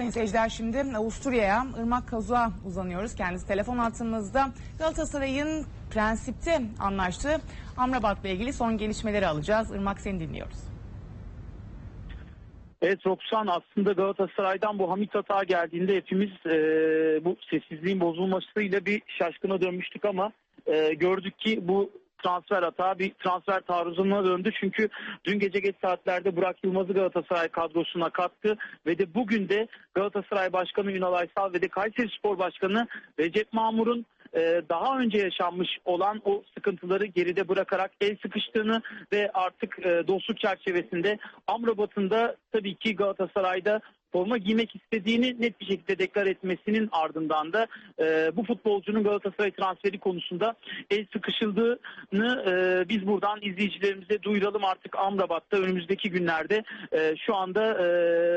sayın seyirciler şimdi Avusturya'ya, Irmak Kazu'a uzanıyoruz. Kendisi telefon hattımızda Galatasaray'ın prensipte anlaştığı Amrabat'la ilgili son gelişmeleri alacağız. Irmak seni dinliyoruz. Evet Roksan aslında Galatasaray'dan bu Hamit Hata geldiğinde hepimiz e, bu sessizliğin bozulmasıyla bir şaşkına dönmüştük ama e, gördük ki bu transfer hata bir transfer taarruzuna döndü. Çünkü dün gece geç saatlerde Burak Yılmaz'ı Galatasaray kadrosuna kattı ve de bugün de Galatasaray Başkanı Ünal Aysal ve de Kayseri Spor Başkanı Recep Mamur'un e, daha önce yaşanmış olan o sıkıntıları geride bırakarak el sıkıştığını ve artık e, dostluk çerçevesinde Amrabat'ın da tabii ki Galatasaray'da forma giymek istediğini net bir şekilde deklar etmesinin ardından da e, bu futbolcunun Galatasaray transferi konusunda el sıkışıldığını e, biz buradan izleyicilerimize duyuralım artık Amrabat'ta önümüzdeki günlerde e, şu anda e,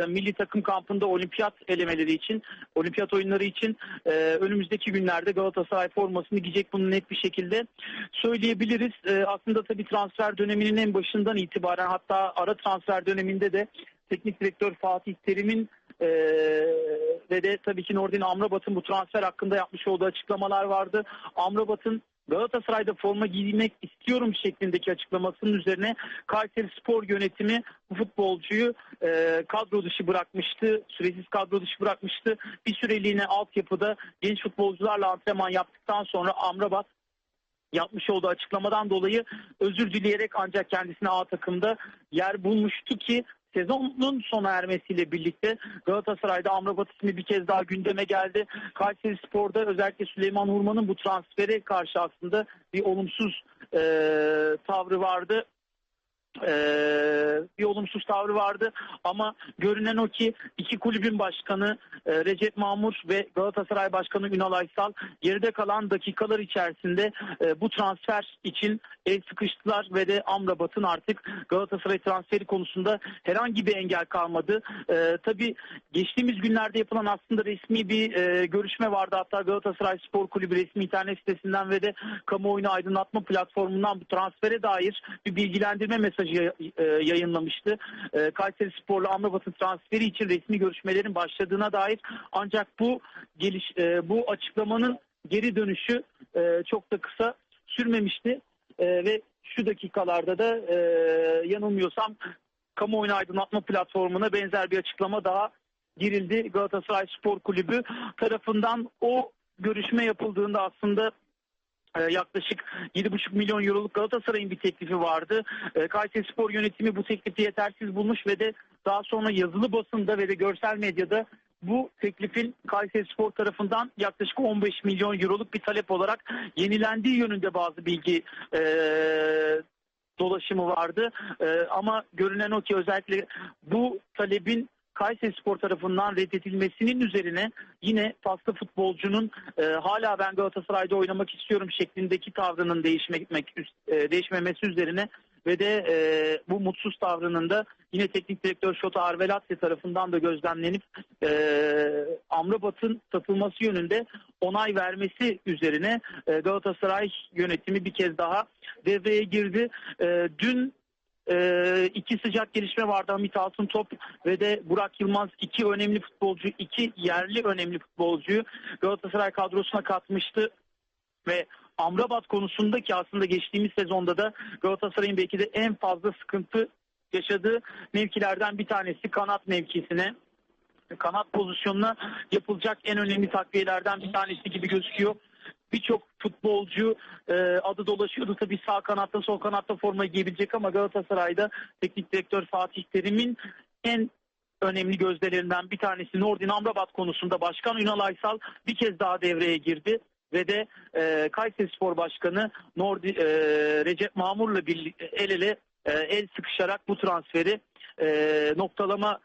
milli takım kampında olimpiyat elemeleri için olimpiyat oyunları için e, önümüzdeki günlerde Galatasaray formasını giyecek bunu net bir şekilde söyleyebiliriz. E, aslında tabii transfer döneminin en başından itibaren hatta ara transfer döneminde de teknik direktör Fatih Terim'in e, ve de tabii ki Nordin Amrabat'ın bu transfer hakkında yapmış olduğu açıklamalar vardı. Amrabat'ın Galatasaray'da forma giymek istiyorum şeklindeki açıklamasının üzerine Kayseri Spor yönetimi futbolcuyu e, kadro dışı bırakmıştı. Süresiz kadro dışı bırakmıştı. Bir süreliğine altyapıda genç futbolcularla antrenman yaptıktan sonra Amrabat yapmış olduğu açıklamadan dolayı özür dileyerek ancak kendisine A takımda yer bulmuştu ki sezonun sona ermesiyle birlikte Galatasaray'da Amrabat ismi bir kez daha gündeme geldi. Kayseri Spor'da özellikle Süleyman Hurman'ın bu transfere karşı aslında bir olumsuz e, tavrı vardı ee, bir olumsuz tavrı vardı ama görünen o ki iki kulübün başkanı e, Recep Mamur ve Galatasaray Başkanı Ünal Aysal geride kalan dakikalar içerisinde e, bu transfer için el sıkıştılar ve de Amrabat'ın artık Galatasaray transferi konusunda herhangi bir engel kalmadı. E, tabii geçtiğimiz günlerde yapılan aslında resmi bir e, görüşme vardı. Hatta Galatasaray Spor Kulübü resmi internet sitesinden ve de kamuoyunu aydınlatma platformundan bu transfere dair bir bilgilendirme mesajı mesajı e, yayınlamıştı. E, Kayseri Spor'la Amrabat'ın transferi için resmi görüşmelerin başladığına dair ancak bu geliş e, bu açıklamanın geri dönüşü çok da kısa sürmemişti ve şu dakikalarda da yanılmıyorsam kamuoyunu aydınlatma platformuna benzer bir açıklama daha girildi. Galatasaray Spor Kulübü tarafından o görüşme yapıldığında aslında yaklaşık 7,5 milyon euroluk Galatasaray'ın bir teklifi vardı. Ee, Kayseri Spor yönetimi bu teklifi yetersiz bulmuş ve de daha sonra yazılı basında ve de görsel medyada bu teklifin Kayseri Spor tarafından yaklaşık 15 milyon euroluk bir talep olarak yenilendiği yönünde bazı bilgi e, dolaşımı vardı. E, ama görünen o ki özellikle bu talebin Kayseri Spor tarafından reddedilmesinin üzerine yine paslı futbolcunun e, hala ben Galatasaray'da oynamak istiyorum şeklindeki tavrının değişmek e, değişmemesi üzerine ve de e, bu mutsuz tavrının da yine teknik direktör Şota Arvelatse tarafından da gözlemlenip e, Amrabat'ın satılması yönünde onay vermesi üzerine e, Galatasaray yönetimi bir kez daha devreye girdi. E, dün e, iki sıcak gelişme vardı. Hamit Altıntop ve de Burak Yılmaz iki önemli futbolcu, iki yerli önemli futbolcuyu Galatasaray kadrosuna katmıştı. Ve Amrabat konusunda ki aslında geçtiğimiz sezonda da Galatasaray'ın belki de en fazla sıkıntı yaşadığı mevkilerden bir tanesi kanat mevkisine. Kanat pozisyonuna yapılacak en önemli takviyelerden bir tanesi gibi gözüküyor birçok futbolcu e, adı dolaşıyordu. Tabii sağ kanatta sol kanatta forma giyebilecek ama Galatasaray'da teknik direktör Fatih Terim'in en önemli gözdelerinden bir tanesi Nordin Amrabat konusunda Başkan Ünal Aysal bir kez daha devreye girdi ve de e, Kayseri Spor Başkanı Nordi, e, Recep Mamur'la el ele e, el sıkışarak bu transferi e, noktalama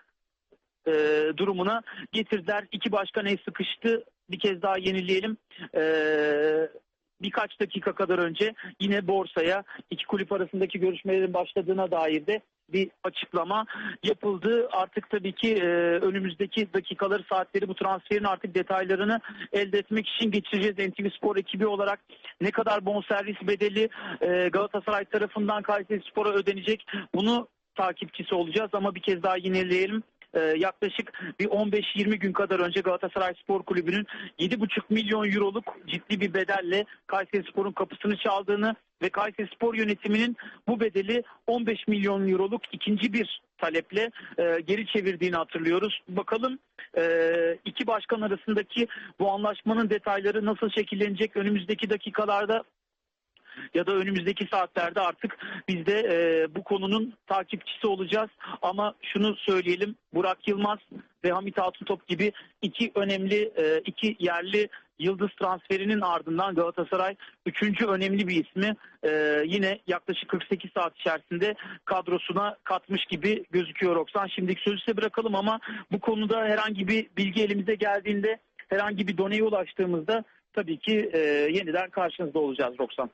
e, durumuna getirdiler. İki başkan el sıkıştı bir kez daha yenileyelim. Ee, birkaç dakika kadar önce yine borsaya iki kulüp arasındaki görüşmelerin başladığına dair de bir açıklama yapıldı. Artık tabii ki e, önümüzdeki dakikaları, saatleri bu transferin artık detaylarını elde etmek için geçireceğiz. NTV Spor ekibi olarak ne kadar bonservis bedeli e, Galatasaray tarafından Kayseri Spor'a ödenecek bunu takipçisi olacağız ama bir kez daha yineleyelim. E, yaklaşık bir 15-20 gün kadar önce Galatasaray Spor Kulübü'nün 7,5 milyon euroluk ciddi bir bedelle Kayseri Spor'un kapısını çaldığını ve Kayseri Spor yönetiminin bu bedeli 15 milyon euroluk ikinci bir taleple e, geri çevirdiğini hatırlıyoruz. Bakalım e, iki başkan arasındaki bu anlaşmanın detayları nasıl şekillenecek önümüzdeki dakikalarda ya da önümüzdeki saatlerde artık biz de e, bu konunun takipçisi olacağız. Ama şunu söyleyelim Burak Yılmaz ve Hamit Altıntop gibi iki önemli e, iki yerli yıldız transferinin ardından Galatasaray üçüncü önemli bir ismi e, yine yaklaşık 48 saat içerisinde kadrosuna katmış gibi gözüküyor Oksan. Şimdiki sözü size bırakalım ama bu konuda herhangi bir bilgi elimize geldiğinde herhangi bir doneye ulaştığımızda tabii ki e, yeniden karşınızda olacağız Roksan.